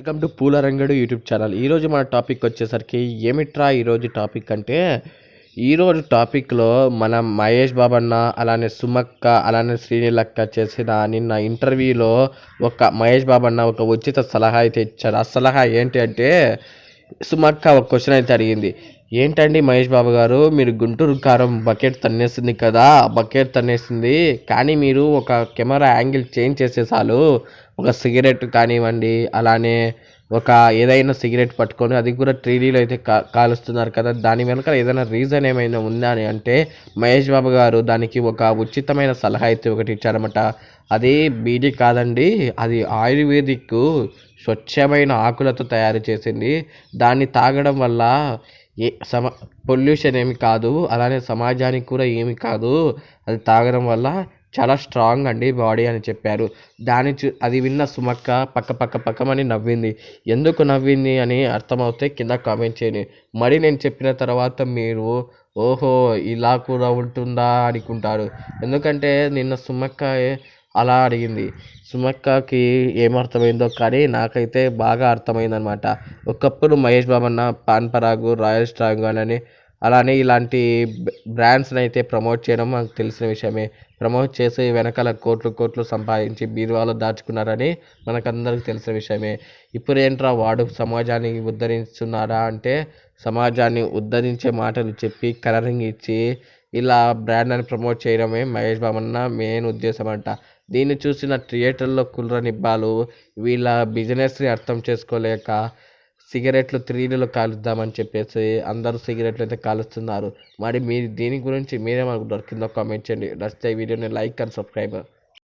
Welcome to Poolarangadu YouTube channel. ఈరోజు మన topic వచ్చేసరికి ఏమిట్రా ఈరోజు టాపిక్ అంటే ఈరోజు టాపిక్లో మన మహేష్ బాబన్న అలానే సుమక్క అలానే శ్రీనిలక్క చేసిన నిన్న ఇంటర్వ్యూలో ఒక మహేష్ బాబన్న ఒక ఉచిత సలహా అయితే ఇచ్చాడు ఆ సలహా ఏంటి అంటే సుమక్క ఒక క్వశ్చన్ అయితే అడిగింది. ఏంటండి మహేష్ బాబు గారు మీరు గుంటూరు కారం బకెట్ తన్నేసింది కదా బకెట్ తన్నేసింది కానీ మీరు ఒక కెమెరా యాంగిల్ చేంజ్ చేసే చాలు ఒక సిగరెట్ కానివ్వండి అలానే ఒక ఏదైనా సిగరెట్ పట్టుకొని అది కూడా త్రీడీలో అయితే కా కాలుస్తున్నారు కదా. దాని వెనక ఏదైనా రీజన్ ఏమైనా ఉందా అని అంటే మహేష్ బాబు గారు దానికి ఒక ఉచితమైన సలహా అయితే ఒకటి ఇచ్చారన్నమాట. అది బీడీ కాదండి అది ఆయుర్వేదిక్ స్వచ్ఛమైన ఆకులతో తయారు చేసింది. దాన్ని తాగడం వల్ల ఏ సమ పొల్యూషన్ ఏమి కాదు అలానే సమాజానికి కూడా ఏమి కాదు. అది తాగడం వల్ల చాలా స్ట్రాంగ్ అండి బాడీ అని చెప్పారు. దాని చూ అది విన్న సుమక్క పక్క పక్క పక్కమని నవ్వింది. ఎందుకు నవ్వింది అని అర్థమవుతే కింద కామెంట్ చేయండి. మరి నేను చెప్పిన తర్వాత మీరు ఓహో ఇలా కూడా ఉంటుందా అనుకుంటారు. ఎందుకంటే నిన్న సుమక్క అలా అడిగింది. సుమక్కకి ఏమర్థమైందో కానీ నాకైతే బాగా అర్థమైందనమాట ఒకప్పుడు మహేష్ బాబన్న పాన్ పరాగు రాయల్ స్ట్రాంగ్ అని అలానే ఇలాంటి బ్రాండ్స్ని అయితే ప్రమోట్ చేయడం మనకు తెలిసిన విషయమే. ప్రమోట్ చేసి వెనకాల కోట్లు కోట్లు సంపాదించి బీరువాలో దాచుకున్నారని మనకందరికి తెలిసిన విషయమే. ఇప్పుడు ఏంట్రా వాడు సమాజాన్ని ఉద్ధరిస్తున్నారా అంటే సమాజాన్ని ఉద్ధరించే మాటలు చెప్పి కలరింగ్ ఇచ్చి ఇలా బ్రాండ్ అని ప్రమోట్ చేయడమే మహేష్ బాబన్న మెయిన్ ఉద్దేశం అంట దీన్ని చూసిన థియేటర్లో కుర్ర నిబ్బాలు వీళ్ళ బిజినెస్ని అర్థం చేసుకోలేక సిగరెట్లు త్రీలలో కాలుద్దామని చెప్పేసి అందరూ సిగరెట్లు అయితే కాలుస్తున్నారు. మరి మీరు దీని గురించి మీరేమనుకుంటారు కింద కామెంట్ చేయండి. నచ్చితే వీడియోని లైక్ అండ్ సబ్స్క్రైబ్.